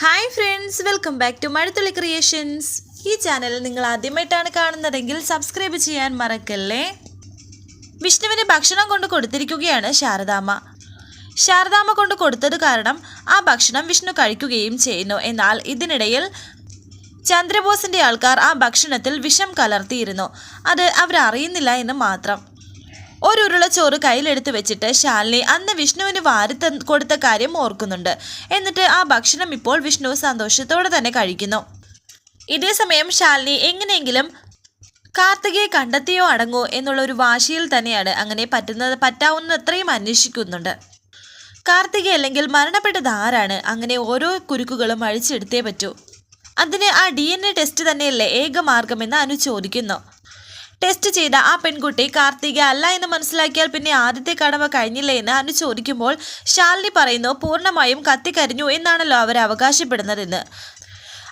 Hi friends welcome back to Mazhathulli creations ഈ channel നിങ്ങൾ ആദ്യമായിട്ടാണ് കാണുന്നതെങ്കിൽ സബ്സ്ക്രൈബ് ചെയ്യാൻ മറക്കല്ലേ? വിഷ്ണുവിന് ഭക്ഷണം കൊണ്ട് കൊടുത്തിരിക്കുകയാണ് ശാരദാമ്മ. ശാരദാമ്മ കൊണ്ട് കൊടുത്തത് കാരണം ആ ഭക്ഷണം വിഷ്ണു കഴിക്കുകയും ചെയ്യുന്നു. എന്നാൽ ഇതിനിടയിൽ ചന്ദ്രബോസിന്റെ ആൾക്കാർ ആ ഭക്ഷണത്തിൽ വിഷം കലർത്തിയിരുന്നു. അത് അവരറിയുന്നില്ല എന്ന് മാത്രം. ഒരു ഉരുള ചോറ് കയ്യിലെടുത്ത് വെച്ചിട്ട് ശാലിനി അന്ന് വിഷ്ണുവിന് വാരി കൊടുത്ത കാര്യം ഓർക്കുന്നുണ്ട്. എന്നിട്ട് ആ ഭക്ഷണം ഇപ്പോൾ വിഷ്ണു സന്തോഷത്തോടെ തന്നെ കഴിക്കുന്നു. ഇതേ സമയം ശാലിനി എങ്ങനെയെങ്കിലും കാർത്തികയെ കണ്ടെത്തിയോ അടങ്ങോ എന്നുള്ള ഒരു വാശിയിൽ തന്നെയാണ് അങ്ങനെ പറ്റുന്നത് പറ്റാവുന്നത്രയും അന്വേഷിക്കുന്നുണ്ട്. കാർത്തിക അല്ലെങ്കിൽ മരണപ്പെട്ടത് ആരാണ്? അങ്ങനെ ഓരോ കുരുക്കുകളും അഴിച്ചെടുത്തേ പറ്റൂ. അതിന് ആ ഡി എൻ എ ടെസ്റ്റ് തന്നെയല്ലേ ഏക മാർഗമെന്ന് അനു ചോദിക്കുന്നു. ടെസ്റ്റ് ചെയ്ത ആ പെൺകുട്ടി കാർത്തിക അല്ല എന്ന് മനസ്സിലാക്കിയാൽ പിന്നെ ആദ്യത്തെ കടമ കഴിഞ്ഞില്ലേ എന്ന് അനു ചോദിക്കുമ്പോൾ ശാലിനി പറയുന്നു പൂർണമായും കത്തിക്കരിഞ്ഞു എന്നാണല്ലോ അവർ അവകാശപ്പെടുന്നതെന്ന്.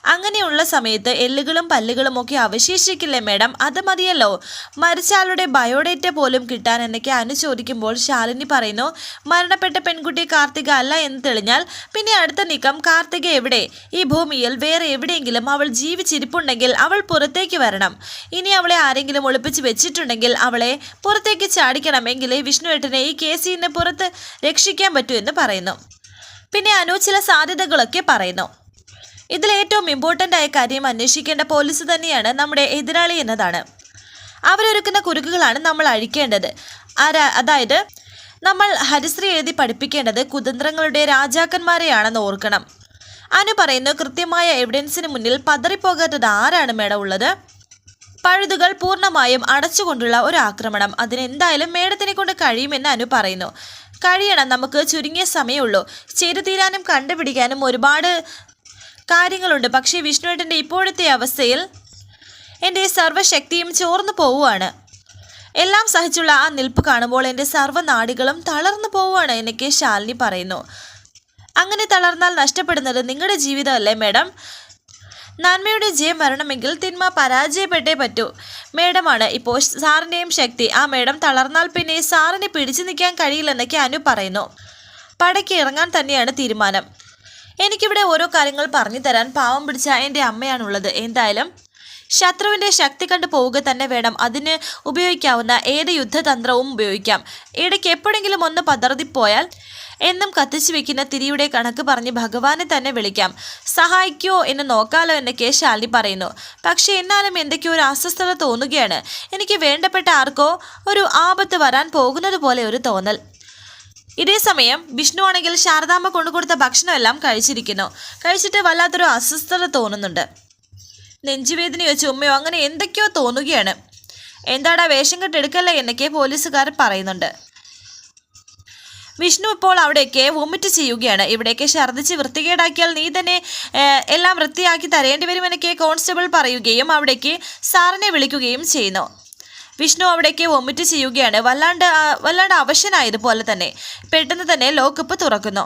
അങ്ങനെയുള്ള സമയത്ത് എല്ലുകളും പല്ലുകളും ഒക്കെ അവശേഷിക്കില്ലേ മേഡം? അത് മതിയല്ലോ. മരിച്ചാളുടെ ബയോഡേറ്റ പോലും കിട്ടാൻ എന്നൊക്കെ അനു ചോദിക്കുമ്പോൾ ശാലിനി പറയുന്നു മരണപ്പെട്ട പെൺകുട്ടി കാർത്തിക അല്ല എന്ന് തെളിഞ്ഞാൽ പിന്നെ അടുത്ത നീക്കം കാർത്തിക എവിടെ? ഈ ഭൂമിയിൽ വേറെ എവിടെയെങ്കിലും അവൾ ജീവിച്ചിരിപ്പുണ്ടെങ്കിൽ അവൾ പുറത്തേക്ക് വരണം. ഇനി അവളെ ആരെങ്കിലും ഒളിപ്പിച്ച് വെച്ചിട്ടുണ്ടെങ്കിൽ അവളെ പുറത്തേക്ക് ചാടിക്കണമെങ്കിലേ വിഷ്ണുവേട്ടനെ ഈ കേസിൽ നിന്ന് പുറത്ത് രക്ഷിക്കാൻ പറ്റൂ എന്ന് പറയുന്നു. പിന്നെ അനു ചില സാധ്യതകളൊക്കെ പറയുന്നു. ഇതിൽ ഏറ്റവും ഇമ്പോർട്ടന്റ് ആയ കാര്യം അന്വേഷിക്കേണ്ട പോലീസ് തന്നെയാണ് നമ്മുടെ എതിരാളി എന്നതാണ്. അവരൊരുക്കുന്ന കുരുക്കുകളാണ് നമ്മൾ അഴിക്കേണ്ടത്. അതായത് നമ്മൾ ഹരിശ്രീ എഴുതി പഠിപ്പിക്കേണ്ടത് കുതന്ത്രങ്ങളുടെ രാജാക്കന്മാരെയാണെന്ന് ഓർക്കണം. അനു പറയുന്നു കൃത്യമായ എവിഡൻസിന് മുന്നിൽ പതറിപ്പോകാത്തത് ആരാണ് മേഡം ഉള്ളത്? പഴുതുകൾ പൂർണമായും അടച്ചുകൊണ്ടുള്ള ഒരു ആക്രമണം. അതിനെന്തായാലും മേഡത്തിനെ കൊണ്ട് കഴിയുമെന്ന് അനു പറയുന്നു. കഴിയണം നമുക്ക് ചുരുങ്ങിയ സമയമുള്ളൂ. ചെയ്തു തീരാനും കണ്ടുപിടിക്കാനും ഒരുപാട് കാര്യങ്ങളുണ്ട്. പക്ഷേ വിഷ്ണുവേട്ടന്റെ ഇപ്പോഴത്തെ അവസ്ഥയിൽ എന്റെ സർവശക്തിയും ചോർന്നു പോവുകയാണ്. എല്ലാം സഹിച്ചുള്ള ആ നിൽപ്പ് കാണുമ്പോൾ എന്റെ സർവനാടികളും തളർന്നു പോവുകയാണ് എന്നൊക്കെ ശാലിനി പറയുന്നു. അങ്ങനെ തളർന്നാൽ നഷ്ടപ്പെടുന്നത് നിങ്ങളുടെ ജീവിതമല്ലേ മേഡം? നന്മയുടെ ജയം വരണമെങ്കിൽ തിന്മ പരാജയപ്പെട്ടേ പറ്റൂ. മേഡമാണ് ഇപ്പോൾ സാറിന്റെയും ശക്തി. ആ മേഡം തളർന്നാൽ പിന്നെ സാറിനെ പിടിച്ചു നിൽക്കാൻ കഴിയില്ലെന്നൊക്കെ അനു പറയുന്നു. പടയ്ക്ക് ഇറങ്ങാൻ തന്നെയാണ് തീരുമാനം. എനിക്കിവിടെ ഓരോ കാര്യങ്ങൾ പറഞ്ഞു തരാൻ പാവം പിടിച്ച എന്റെ അമ്മയാണുള്ളത്. എന്തായാലും ശത്രുവിന്റെ ശക്തി കണ്ടു പോവുക തന്നെ വേണം. അതിന് ഉപയോഗിക്കാവുന്ന ഏത് യുദ്ധതന്ത്രവും ഉപയോഗിക്കാം. ഇടയ്ക്ക് എപ്പോഴെങ്കിലും ഒന്ന് പതർതിപ്പോയാൽ എന്നും കത്തിച്ചു വെക്കുന്ന തിരിയുടെ കണക്ക് പറഞ്ഞ് ഭഗവാനെ തന്നെ വിളിക്കാം. സഹായിക്കുമോ എന്ന് നോക്കാലോ എന്നൊക്കെ ശാലിനി പറയുന്നു. പക്ഷേ എന്നാലും എന്തൊക്കെയോ ഒരു അസ്വസ്ഥത തോന്നുകയാണ്. എനിക്ക് വേണ്ടപ്പെട്ട ആർക്കോ ഒരു ആപത്ത് വരാൻ പോകുന്നത് പോലെ ഒരു തോന്നൽ. ഇതേ സമയം വിഷ്ണു ആണെങ്കിൽ ശാരദാമ്മ കൊണ്ടുകൊടുത്ത ഭക്ഷണമെല്ലാം കഴിച്ചിരിക്കുന്നു. കഴിച്ചിട്ട് വല്ലാത്തൊരു അസ്വസ്ഥത തോന്നുന്നുണ്ട്. നെഞ്ചുവേദനയോ ഉമ്മയോ അങ്ങനെ എന്തൊക്കെയോ തോന്നുകയാണ്. എന്താടാ വേഷം കെട്ടെടുക്കല്ലേ എന്നൊക്കെ പോലീസുകാർ പറയുന്നുണ്ട്. വിഷ്ണു ഇപ്പോൾ അവിടെയൊക്കെ വോമിറ്റ് ചെയ്യുകയാണ്. ഇവിടെയൊക്കെ ഛർദ്ദിച്ച് വൃത്തികേടാക്കിയാൽ നീ തന്നെ എല്ലാം വൃത്തിയാക്കി തരേണ്ടി വരുമെന്നൊക്കെ കോൺസ്റ്റബിൾ പറയുകയും അവിടേക്ക് സാറിനെ വിളിക്കുകയും ചെയ്യുന്നു. വിഷ്ണു അവിടേക്ക് വൊമിറ്റ് ചെയ്യുകയാണ്. വല്ലാണ്ട് വല്ലാണ്ട് അവശനായതുപോലെ തന്നെ പെട്ടെന്ന് തന്നെ ലോക്കപ്പ് തുറക്കുന്നു.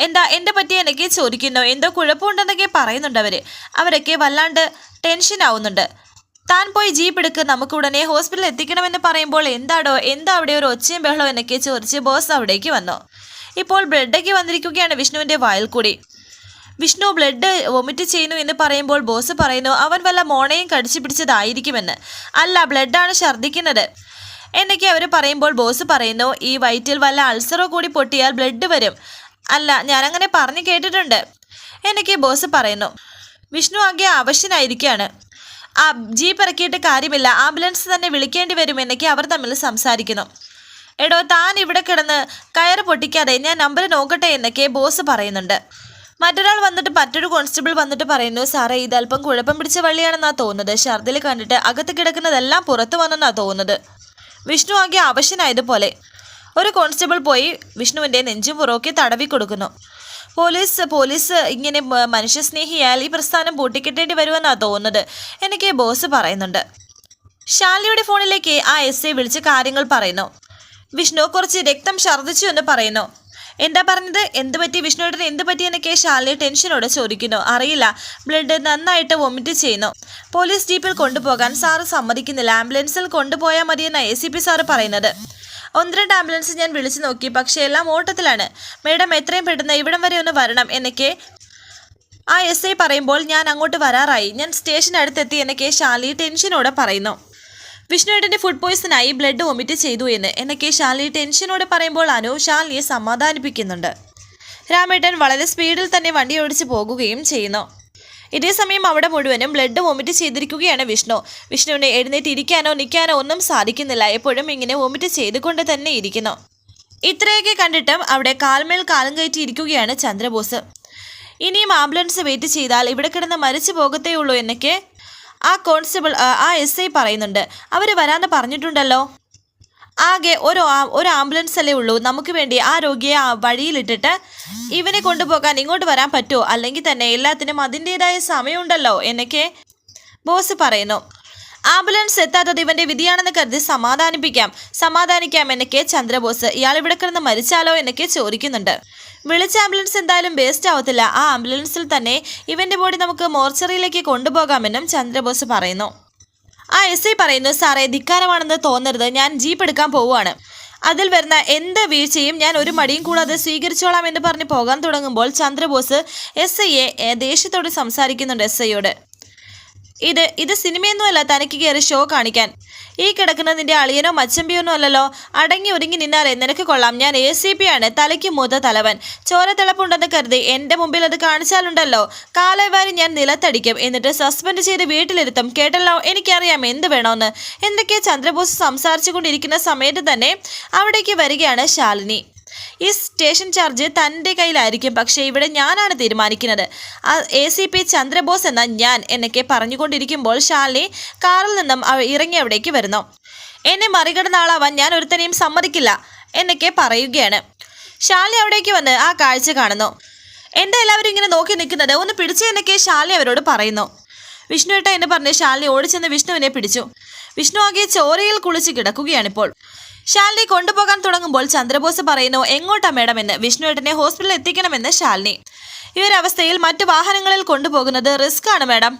എന്താ എന്റെ പറ്റി എനിക്ക് ചോദിക്കുന്നു. എന്തോ കുഴപ്പമുണ്ടെന്നൊക്കെ പറയുന്നുണ്ട് അവർ അവരൊക്കെ വല്ലാണ്ട് ടെൻഷൻ ആവുന്നുണ്ട്. താൻ പോയി ജീപ്പ് എടുക്ക് നമുക്ക് ഉടനെ ഹോസ്പിറ്റലിൽ എത്തിക്കണമെന്ന് പറയുമ്പോൾ എന്താടോ എന്താ അവിടെ ഒരു ഒച്ചയും ബഹളവും എന്നൊക്കെ ചോദിച്ച് ബോസ് അവിടേക്ക് വന്നു. ഇപ്പോൾ ബ്ലഡൊക്കെ വന്നിരിക്കുകയാണ് വിഷ്ണുവിന്റെ വായിൽ കൂടി. വിഷ്ണു ബ്ലഡ് വൊമിറ്റ് ചെയ്യുന്നു എന്ന് പറയുമ്പോൾ ബോസ് പറയുന്നു അവൻ വല്ല മോണയും കടിച്ചു പിടിച്ചതായിരിക്കുമെന്ന്. അല്ല ബ്ലഡാണ് ഛർദ്ദിക്കുന്നത്. എന്നൊക്കെ അവർ പറയുമ്പോൾ ബോസ് പറയുന്നു ഈ വയറ്റിൽ വല്ല അൾസറോ കൂടി പൊട്ടിയാൽ ബ്ലഡ് വരും. അല്ല ഞാനങ്ങനെ പറഞ്ഞു കേട്ടിട്ടുണ്ട്. എന്നൊക്കെ ബോസ് പറയുന്നു. വിഷ്ണു ആകെ ആവശ്യനായിരിക്കുകയാണ് ആ ജീപ്പ് ഇറക്കിയിട്ട് കാര്യമില്ല ആംബുലൻസ് തന്നെ വിളിക്കേണ്ടി വരും എന്നൊക്കെ അവർ തമ്മിൽ സംസാരിക്കുന്നു. എടോ താൻ ഇവിടെ കിടന്ന് കയറ് പൊട്ടിക്കാതെ ഞാൻ നമ്പർ നോക്കട്ടെ എന്നൊക്കെ ബോസ് പറയുന്നുണ്ട്. മറ്റൊരാൾ വന്നിട്ട് മറ്റൊരു കോൺസ്റ്റബിൾ വന്നിട്ട് പറയുന്നു സാറേ ഇത് അല്പം കുഴപ്പം പിടിച്ച വള്ളിയാണെന്നാ തോന്നുന്നത്. ഷർദിൽ കണ്ടിട്ട് അകത്ത് കിടക്കുന്നതെല്ലാം പുറത്തു വന്നെന്നാ തോന്നുന്നത്. വിഷ്ണു ആകെ ആവശ്യനായതുപോലെ ഒരു കോൺസ്റ്റബിൾ പോയി വിഷ്ണുവിന്റെ നെഞ്ചും പുറമൊക്കെ തടവി കൊടുക്കുന്നു. പോലീസ് പോലീസ് ഇങ്ങനെ മനുഷ്യസ്നേഹിയാൽ ഈ പ്രസ്ഥാനം പൂട്ടിക്കിട്ടേണ്ടി വരുമെന്നാണ് തോന്നുന്നത് എനിക്ക് ബോസ് പറയുന്നുണ്ട്. ഷാലിയുടെ ഫോണിലേക്ക് ആ എസ് വിളിച്ച് കാര്യങ്ങൾ പറയുന്നു. വിഷ്ണു കുറച്ച് രക്തം ഛർദ്ദിച്ചു എന്ന് പറയുന്നു. എന്താ പറഞ്ഞത്? എന്ത് പറ്റി വിഷ്ണുവേട്ടന്? എന്ത് പറ്റി എന്നൊക്കെ ശാലിനി ടെൻഷനോടെ ചോദിക്കുന്നു. അറിയില്ല. ബ്ലഡ് നന്നായിട്ട് വൊമിറ്റ് ചെയ്യുന്നു. പോലീസ് ജീപ്പിൽ കൊണ്ടുപോകാൻ സാറ് സമ്മതിക്കുന്നില്ല. ആംബുലൻസിൽ കൊണ്ടുപോയാൽ മതിയെന്ന എ സി പി സാറ് പറയുന്നത്. ഒന്ന് രണ്ട് ആംബുലൻസ് ഞാൻ വിളിച്ചു നോക്കി. പക്ഷേ എല്ലാം ഓട്ടത്തിലാണ്. മേഡം എത്രയും പെട്ടെന്ന് ഇവിടം വരെ ഒന്ന് വരണം എന്നൊക്കെ ആ എസ് ഐ പറയുമ്പോൾ ഞാൻ അങ്ങോട്ട് വരാറായി. ഞാൻ സ്റ്റേഷനടുത്തെത്തി എന്നൊക്കെ ശാലി ടെൻഷനോടെ പറയുന്നു. വിഷ്ണുവേട്ടന്റെ ഫുഡ് പോയ്സണായി ബ്ലഡ് വൊമിറ്റ് ചെയ്തു എന്ന് എന്നൊക്കെ ശാലിനി ടെൻഷനോടെ പറയുമ്പോൾ അനു ശാലിനിയെ സമാധാനിപ്പിക്കുന്നുണ്ട്. രാമേട്ടൻ വളരെ സ്പീഡിൽ തന്നെ വണ്ടി ഓടിച്ച് പോകുകയും ചെയ്യുന്നു. ഇതേസമയം അവിടെ മുഴുവനും ബ്ലഡ് വൊമിറ്റ് ചെയ്തിരിക്കുകയാണ് വിഷ്ണു. വിഷ്ണുവിനെ എഴുന്നേറ്റ് ഇരിക്കാനോ നിൽക്കാനോ ഒന്നും സാധിക്കുന്നില്ല. എപ്പോഴും ഇങ്ങനെ വൊമിറ്റ് ചെയ്തുകൊണ്ട് തന്നെ ഇരിക്കുന്നു. ഇത്രയൊക്കെ കണ്ടിട്ടും അവിടെ കാൽമേൽ കാലം കയറ്റി ഇരിക്കുകയാണ് ചന്ദ്രബോസ്. ഇനിയും ആംബുലൻസ് വെയിറ്റ് ചെയ്താൽ ഇവിടെ കിടന്ന് മരിച്ചു പോകത്തേ ഉള്ളൂ എന്നൊക്കെ ആ കോൺസ്റ്റബിൾ ആ, എസ് ഐ പറയുന്നുണ്ട്. അവർ വരാന്ന് പറഞ്ഞിട്ടുണ്ടല്ലോ? ആകെ ഒരു ഒരു ആംബുലൻസ് അല്ലേ ഉള്ളൂ. നമുക്ക് വേണ്ടി ആ രോഗിയെ ആ വഴിയിലിട്ടിട്ട് ഇവനെ കൊണ്ടുപോകാൻ ഇങ്ങോട്ട് വരാൻ പറ്റുമോ? അല്ലെങ്കിൽ തന്നെ എല്ലാത്തിനും അതിന്റെതായ സമയമുണ്ടല്ലോ എന്നൊക്കെ ബോസ് പറയുന്നു. ആംബുലൻസ് എത്താത്തത് ഇവന്റെ വിധിയാണെന്ന് കരുതി സമാധാനിപ്പിക്കാം. സമാധാനിക്കാം എന്നൊക്കെ ചന്ദ്രബോസ്. ഇയാൾ ഇവിടെ കിടന്ന് മരിച്ചാലോ എന്നൊക്കെ ചോദിക്കുന്നുണ്ട്. വിളിച്ച ആംബുലൻസ് എന്തായാലും വേസ്റ്റ് ആവത്തില്ല. ആ ആംബുലൻസിൽ തന്നെ ഇവന്റെ ബോഡി നമുക്ക് മോർച്ചറിയിലേക്ക് കൊണ്ടുപോകാമെന്നും ചന്ദ്രബോസ് പറയുന്നു. ആ എസ് ഐ പറയുന്നു സാറേ ധിക്കാരമാണെന്ന് തോന്നരുത്. ഞാൻ ജീപ്പ് എടുക്കാൻ പോവുകയാണ്. അതിൽ വരുന്ന എന്ത് വീഴ്ചയും ഞാൻ ഒരു മടിയും കൂടാതെ സ്വീകരിച്ചോളാം എന്ന് പറഞ്ഞ് പോകാൻ തുടങ്ങുമ്പോൾ ചന്ദ്രബോസ് എസ് ഐയെ ദേഷ്യത്തോട് സംസാരിക്കുന്നുണ്ട് എസ് ഐയോട്. ഇത് ഇത് സിനിമയൊന്നുമല്ല തനിക്ക് കയറി ഷോ കാണിക്കാൻ. ഈ കിടക്കുന്നത് നിന്റെ അളിയനോ മച്ചമ്പിയൊന്നും അല്ലല്ലോ. അടങ്ങി ഒരുങ്ങി നിന്നാലേ നിനക്ക് കൊള്ളാം. ഞാൻ എ സി പി ആണ്. തലയ്ക്ക് മൂത്ത തലവൻ. ചോര തിളപ്പുണ്ടെന്ന് കരുതി എന്റെ മുമ്പിൽ അത് കാണിച്ചാലുണ്ടല്ലോ. കാലവാരി ഞാൻ നിലത്തടിക്കും. എന്നിട്ട് സസ്പെൻഡ് ചെയ്ത് വീട്ടിലിരുത്തും. കേട്ടല്ലോ എനിക്കറിയാം എന്ത് വേണമെന്ന് എന്തൊക്കെയാ ചന്ദ്രബോസ് സംസാരിച്ചു കൊണ്ടിരിക്കുന്ന സമയത്ത് തന്നെ അവിടേക്ക് വരികയാണ് ശാലിനി. ഈ സ്റ്റേഷൻ ചാർജ് തന്റെ കയ്യിലായിരിക്കും. പക്ഷേ ഇവിടെ ഞാനാണ് തീരുമാനിക്കുന്നത്. എ സി പി ചന്ദ്രബോസ് എന്ന ഞാൻ എന്നൊക്കെ പറഞ്ഞുകൊണ്ടിരിക്കുമ്പോൾ ശാലിനി കാറിൽ നിന്നും ഇറങ്ങി അവിടേക്ക് വരുന്നു. എന്നെ മറികടന്ന ആളാവാൻ ഞാൻ ഒരുത്തനെയും സമ്മതിക്കില്ല എന്നൊക്കെ പറയുകയാണ്. ശാലിനി അവിടേക്ക് വന്ന് ആ കാഴ്ച കാണുന്നു. എന്താ എല്ലാവരും ഇങ്ങനെ നോക്കി നിൽക്കുന്നത്? ഒന്ന് പിടിച്ചു എന്നൊക്കെ ശാലിനി അവരോട് പറയുന്നു. വിഷ്ണുവേട്ട എന്ന് പറഞ്ഞ് ശാലിനി ഓടിച്ചെന്ന് വിഷ്ണുവിനെ പിടിച്ചു. വിഷ്ണു ആകെ ചോരയിൽ കുളിച്ച് കിടക്കുകയാണിപ്പോൾ. ശാലിനി കൊണ്ടുപോകാൻ തുടങ്ങുമ്പോൾ ചന്ദ്രബോസ് പറയുന്നു എങ്ങോട്ടാ മേഡം എന്ന്? വിഷ്ണുവേട്ടനെ ഹോസ്പിറ്റലിൽ എത്തിക്കണമെന്ന് ശാലിനി. അവസ്ഥയിൽ മറ്റു വാഹനങ്ങളിൽ കൊണ്ടുപോകുന്നത് റിസ്ക് ആണ് മേഡം.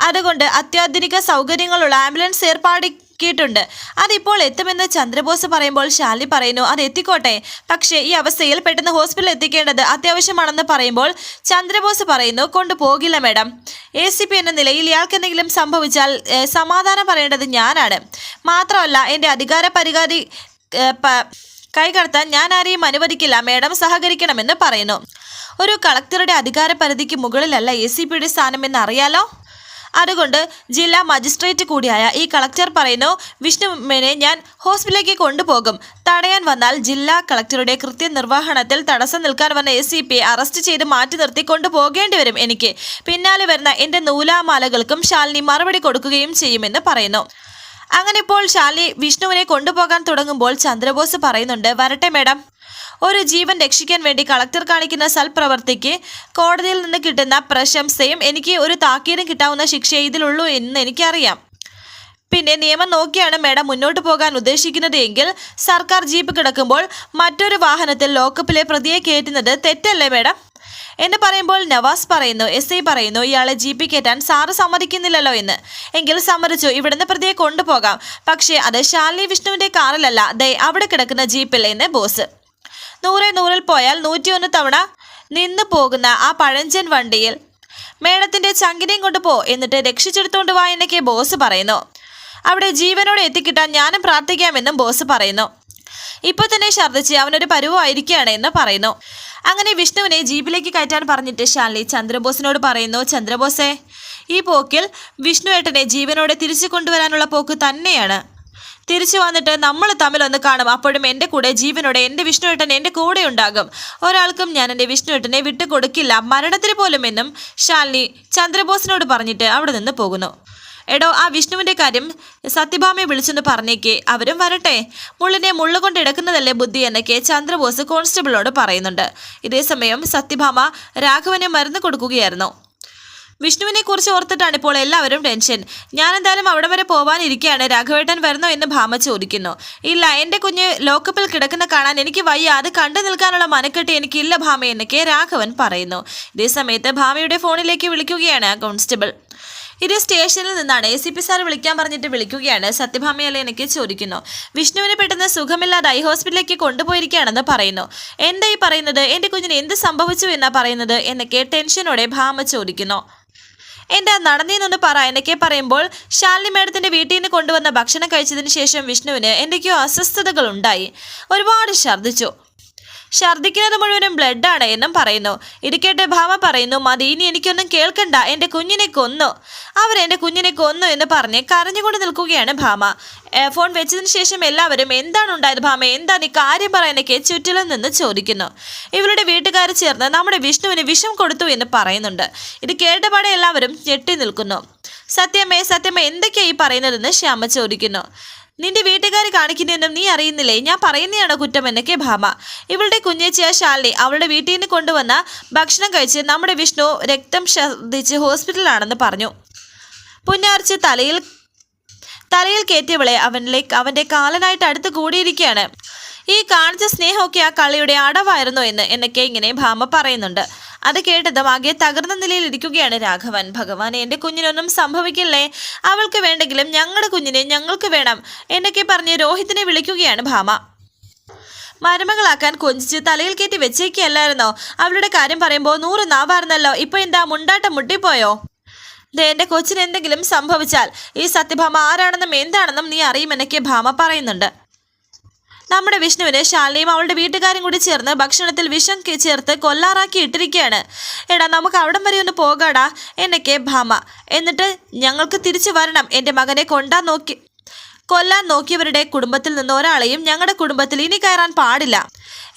അതുകൊണ്ട് അത്യാധുനിക സൗകര്യങ്ങളുള്ള ആംബുലൻസ് ഏർപ്പാടാക്കിയിട്ടുണ്ട് അതിപ്പോൾ എത്തുമെന്ന് ചന്ദ്രബോസ് പറയുമ്പോൾ ഷാലി പറയുന്നു അത് എത്തിക്കോട്ടെ. പക്ഷേ ഈ അവസ്ഥയിൽ പെട്ടെന്ന് ഹോസ്പിറ്റലിൽ എത്തിക്കേണ്ടത് അത്യാവശ്യമാണെന്ന് പറയുമ്പോൾ ചന്ദ്രബോസ് പറയുന്നു കൊണ്ടുപോകില്ല മേഡം. എ എന്ന നിലയിൽ ഇയാൾക്ക് എന്തെങ്കിലും സംഭവിച്ചാൽ സമാധാനം പറയേണ്ടത് ഞാനാണ്. മാത്രമല്ല എന്റെ അധികാര പരിഹാരി കൈകടത്താൻ ഞാൻ ആരെയും അനുവദിക്കില്ല. മേഡം സഹകരിക്കണമെന്ന് പറയുന്നു. ഒരു കളക്ടറുടെ അധികാര പരിധിക്ക് മുകളിലല്ല എ സി പിയുടെ സ്ഥാനമെന്ന് അറിയാലോ? അതുകൊണ്ട് ജില്ലാ മജിസ്ട്രേറ്റ് കൂടിയായ ഈ കളക്ടർ പറയുന്നു വിഷ്ണുവിനെ ഞാൻ ഹോസ്പിറ്റലിലേക്ക് കൊണ്ടുപോകും. തടയാൻ വന്നാൽ ജില്ലാ കളക്ടറുടെ കൃത്യനിർവഹണത്തിൽ തടസ്സം നിൽക്കാൻ വന്ന എ സി പിയെ അറസ്റ്റ് ചെയ്ത് മാറ്റി നിർത്തി കൊണ്ടുപോകേണ്ടി വരും എനിക്ക്. പിന്നാലെ വരുന്ന എന്റെ നൂലാമാലകൾക്കും ശാലിനി മറുപടി കൊടുക്കുകയും ചെയ്യുമെന്ന് പറയുന്നു. അങ്ങനെ ഇപ്പോൾ ശാലി വിഷ്ണുവിനെ കൊണ്ടുപോകാൻ തുടങ്ങുമ്പോൾ ചന്ദ്രബോസ് പറയുന്നുണ്ട് വരട്ടെ മേഡം. ഒരു ജീവൻ രക്ഷിക്കാൻ വേണ്ടി കളക്ടർ കാണിക്കുന്ന സൽപ്രവർത്തിക്ക് കോടതിയിൽ നിന്ന് കിട്ടുന്ന പ്രശംസയും എനിക്ക് ഒരു താക്കീതും കിട്ടാവുന്ന ശിക്ഷയെ ഇതിലുള്ളൂ എന്ന് എനിക്കറിയാം. പിന്നെ നിയമം നോക്കിയാണ് മേഡം മുന്നോട്ട് പോകാൻ ഉദ്ദേശിക്കുന്നത് എങ്കിൽ സർക്കാർ ജീപ്പ് കിടക്കുമ്പോൾ മറ്റൊരു വാഹനത്തിൽ ലോക്കപ്പിലെ പ്രതിയെ കയറ്റുന്നത് തെറ്റല്ലേ മേഡം? എന്ന് പറയുമ്പോൾ നവാസ് പറയുന്നു എസ് ഐ പറയുന്നു ഇയാളെ ജീപ്പിൽ കയറ്റാൻ സാറ് സമ്മതിക്കുന്നില്ലല്ലോ എന്ന്. എങ്കിൽ സമ്മതിച്ചു ഇവിടുന്ന് പ്രതിയെ കൊണ്ടുപോകാം. പക്ഷേ അത് ശാലിനി വിഷ്ണുവിന്റെ കാറിലല്ല. ദേ അവിടെ കിടക്കുന്ന ജീപ്പിൽ എന്ന് ബോസ്. നൂറെ നൂറിൽ പോയാൽ നൂറ്റിയൊന്ന് തവണ നിന്ന് പോകുന്ന ആ പഴഞ്ചൻ വണ്ടിയിൽ മേഡത്തിന്റെ ചങ്കിനെയും കൊണ്ടുപോ എന്നിട്ട് രക്ഷിച്ചെടുത്തോണ്ട് വാ എന്നൊക്കെ ബോസ് പറയുന്നു. അവിടെ ജീവനോടെ എത്തിക്കിട്ടാൻ ഞാനും പ്രാർത്ഥിക്കാമെന്നും ബോസ് പറയുന്നു. ഇപ്പോൾ തന്നെ ഛർദ്ദിച്ച് അവനൊരു പരുവായിരിക്കുകയാണ് എന്ന് പറയുന്നു. അങ്ങനെ വിഷ്ണുവിനെ ജീപ്പിലേക്ക് കയറ്റാൻ പറഞ്ഞിട്ട് ഷാൻലി ചന്ദ്രബോസിനോട് പറയുന്നു ചന്ദ്രബോസേ ഈ പോക്കിൽ വിഷ്ണു ഏട്ടനെ ജീവനോടെ തിരിച്ചു കൊണ്ടുവരാനുള്ള പോക്ക് തന്നെയാണ്. തിരിച്ചു വന്നിട്ട് നമ്മൾ തമ്മിൽ ഒന്ന് കാണും. അപ്പോഴും എന്റെ കൂടെ ജീവനോടെ എന്റെ വിഷ്ണുവേട്ടൻ എന്റെ കൂടെ ഉണ്ടാകും. ഒരാൾക്കും ഞാൻ എന്റെ വിഷ്ണുവേട്ടനെ വിട്ടുകൊടുക്കില്ല. മരണത്തിന് പോലും എന്നും ഷാലിനി ചന്ദ്രബോസിനോട് പറഞ്ഞിട്ട് അവിടെ നിന്ന് പോകുന്നു. എടോ ആ വിഷ്ണുവിന്റെ കാര്യം സത്യഭാമയെ വിളിച്ചെന്ന് പറഞ്ഞേക്ക്. അവരും വരട്ടെ. മുള്ളിനെ മുള്ളുകൊണ്ട് എടുക്കുന്നതല്ലേ ബുദ്ധി എന്നൊക്കെ ചന്ദ്രബോസ് കോൺസ്റ്റബിളോട് പറയുന്നുണ്ട്. ഇതേസമയം സത്യഭാമ രാഘവനെ മരുന്ന് കൊടുക്കുകയായിരുന്നു. വിഷ്ണുവിനെ കുറിച്ച് ഓർത്തിട്ടാണ് ഇപ്പോൾ എല്ലാവരും ടെൻഷൻ. ഞാൻ എന്തായാലും അവിടെ വരെ പോവാനിരിക്കുകയാണ് രാഘവേട്ടൻ വരുന്നോ എന്ന് ഭാമ ചോദിക്കുന്നു. ഇല്ല എന്റെ കുഞ്ഞ് ലോക്കപ്പിൽ കിടക്കുന്ന കാണാൻ എനിക്ക് വയ്യ. അത് കണ്ടു നിൽക്കാനുള്ള മനക്കെട്ട് എനിക്കില്ല ഭാമ എന്നൊക്കെ രാഘവൻ പറയുന്നു. ഇതേ സമയത്ത് ഭാമയുടെ ഫോണിലേക്ക് വിളിക്കുകയാണ് കോൺസ്റ്റബിൾ. ഇത് സ്റ്റേഷനിൽ നിന്നാണ് എ സി പി സാർ വിളിക്കാൻ പറഞ്ഞിട്ട് വിളിക്കുകയാണ്. സത്യഭാമയല്ലേ എനിക്ക് ചോദിക്കുന്നു. വിഷ്ണുവിന് പെട്ടെന്ന് സുഖമില്ലാതായി ഹോസ്പിറ്റലിലേക്ക് കൊണ്ടുപോയിരിക്കുകയാണെന്ന് പറയുന്നു. എന്താ ഈ പറയുന്നത്? എന്റെ കുഞ്ഞിന് എന്ത് സംഭവിച്ചു എന്നാ പറയുന്നത്? എന്നൊക്കെ ടെൻഷനോടെ ഭാമ ചോദിക്കുന്നു. എന്താ നടന്നേന്നൊന്ന് പറ എന്നൊക്കെ പറയുമ്പോൾ ശാലിനി മേഡത്തിന്റെ വീട്ടിൽ നിന്ന് കൊണ്ടുവന്ന ഭക്ഷണം കഴിച്ചതിന് ശേഷം വിഷ്ണുവിന് എന്തൊക്കെയോ അസ്വസ്ഥതകൾ ഉണ്ടായി ഒരുപാട് ഛർദ്ദിച്ചു. ഛർദ്ദിക്കുന്നത് മുഴുവനും ബ്ലഡാണ് എന്നും പറയുന്നു. ഇത് കേട്ട് ഭാമ പറയുന്നു മതി ഇനി എനിക്കൊന്നും കേൾക്കണ്ട. എന്റെ കുഞ്ഞിനെ കൊന്നു. അവർ എന്റെ കുഞ്ഞിനെ കൊന്നു എന്ന് പറഞ്ഞ് കരഞ്ഞുകൊണ്ട് നിൽക്കുകയാണ് ഭാമ. ഫോൺ വെച്ചതിന് ശേഷം എല്ലാവരും എന്താണ് ഉണ്ടായത് ഭാമ? എന്താ നീ കാര്യം പറയാനൊക്കെ ചുറ്റിലും നിന്ന് ചോദിക്കുന്നു. ഇവരുടെ വീട്ടുകാർ ചേർന്ന് നമ്മുടെ വിഷ്ണുവിന് വിഷം കൊടുത്തു എന്ന് പറയുന്നുണ്ട്. ഇത് കേട്ടപാടെ എല്ലാവരും ഞെട്ടി നിൽക്കുന്നു. സത്യമേ സത്യമേ എന്തൊക്കെയാ ഈ പറയുന്നതെന്ന് ശ്യാമ ചോദിക്കുന്നു. നിന്റെ വീട്ടുകാർ കാണിക്കുന്നതെന്നും നീ അറിയുന്നില്ലേ? ഞാൻ പറയുന്നതാണോ കുറ്റം എന്നൊക്കെ ഭാമ. ഇവളുടെ കുഞ്ഞേച്ചിയ ശാലിനി അവളുടെ വീട്ടിൽ നിന്ന് കൊണ്ടുവന്ന ഭക്ഷണം കഴിച്ച് നമ്മുടെ വിഷ്ണു രക്തം ഛർദ്ദിച്ച് ഹോസ്പിറ്റലിലാണെന്ന് പറഞ്ഞു. പുന്നാർച്ച് തലയിൽ തലയിൽ കയറ്റിയവളെ അവനിലേക്ക് അവന്റെ കാലനായിട്ട് അടുത്ത് കൂടിയിരിക്കുകയാണ്. ഈ കാണിച്ച സ്നേഹമൊക്കെ ആ കളിയുടെ അടവായിരുന്നു എന്ന് എന്നൊക്കെ ഇങ്ങനെ ഭാമ പറയുന്നുണ്ട്. അത് കേട്ടതും ആകെ തകർന്ന നിലയിൽ ഇരിക്കുകയാണ് രാഘവൻ. ഭഗവാനെ എന്റെ കുഞ്ഞിനൊന്നും സംഭവിക്കില്ലേ? അവൾക്ക് വേണ്ടെങ്കിലും ഞങ്ങളുടെ കുഞ്ഞിനെ ഞങ്ങൾക്ക് വേണം എന്നൊക്കെ പറഞ്ഞ് രോഹിത്തിനെ വിളിക്കുകയാണ് ഭാമ. മരുമകളാക്കാൻ കൊഞ്ചിച്ച് തലയിൽ കയറ്റി വെച്ചേക്കല്ലായിരുന്നോ അവളുടെ കാര്യം പറയുമ്പോൾ നൂറ് നാവായിരുന്നല്ലോ ഇപ്പൊ എന്താ മുണ്ടാട്ടം മുട്ടിപ്പോയോ? ദേ എന്റെ കൊച്ചിന് എന്തെങ്കിലും സംഭവിച്ചാൽ ഈ സത്യഭാമ ആരാണെന്നും എന്താണെന്നും നീ അറിയുമെന്നൊക്കെ ഭാമ പറയുന്നുണ്ട്. നമ്മുടെ വിഷ്ണുവിനെ ശാലിനിയും അവളുടെ വീട്ടുകാരും കൂടി ചേർന്ന് ഭക്ഷണത്തിൽ വിഷം ചേർത്ത് കൊല്ലാറാക്കി ഇട്ടിരിക്കുകയാണ്. എടാ നമുക്ക് അവിടം വരെ ഒന്ന് പോകാടാ. എന്നൊക്കെ ഭാമ. എന്നിട്ട് ഞങ്ങൾക്ക് തിരിച്ചു വരണം. എന്റെ മകനെ കൊണ്ടാ നോക്കി കൊല്ലാൻ നോക്കിയവരുടെ കുടുംബത്തിൽ നിന്ന് ഒരാളെയും ഞങ്ങളുടെ കുടുംബത്തിൽ ഇനി കയറാൻ പാടില്ല.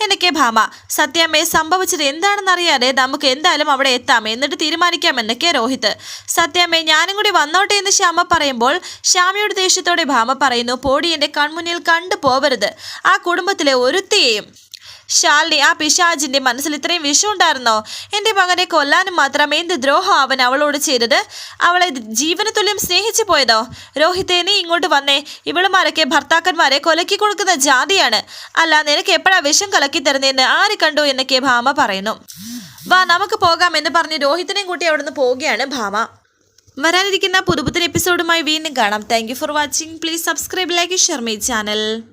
എന്നൊക്കെ ഭാമ. സത്യാമ്മയെ സംഭവിച്ചത് എന്താണെന്നറിയാതെ നമുക്ക് എന്തായാലും അവിടെ എത്താം എന്നിട്ട് തീരുമാനിക്കാം എന്നൊക്കെ രോഹിത്. സത്യാമ്മയെ ഞാനും കൂടി വന്നോട്ടെ എന്ന് ശ്യാമ പറയുമ്പോൾ ശ്യാമയുടെ ദേഷ്യത്തോടെ ഭാമ പറയുന്നു പോടി എന്റെ കൺമുന്നിൽ കണ്ടു പോവരുത്. ആ കുടുംബത്തിലെ ഒരുത്തിയെയും ശാലിനി ആ പിശാജിന്റെ മനസ്സിൽ ഇത്രയും വിഷമുണ്ടായിരുന്നോ എന്റെ മകനെ കൊല്ലാനും മാത്രം എന്ത് ദ്രോഹം അവൻ അവളോട് ചെയ്തത്? അവളെ ജീവന തുല്യം സ്നേഹിച്ചു പോയതോ? രോഹിത്തെ നീ ഇങ്ങോട്ട് വന്നേ. ഇവളുമാരൊക്കെ ഭർത്താക്കന്മാരെ കൊലക്കി കൊടുക്കുന്ന ജാതിയാണ്. അല്ല നിനക്ക് എപ്പോഴാ വിഷം കലക്കി തരുന്നതെന്ന് ആര് കണ്ടു എന്നൊക്കെ ഭാമ പറയുന്നു. വാ നമുക്ക് പോകാം എന്ന് പറഞ്ഞ് രോഹിത്തിനെയും കൂട്ടി അവിടുന്ന് പോവുകയാണ് ഭാമ. വരാനിരിക്കുന്ന പുതുപുത്തൻ എപ്പിസോഡുമായി വീണ്ടും കാണാം. Thank for watching please subscribe like share channel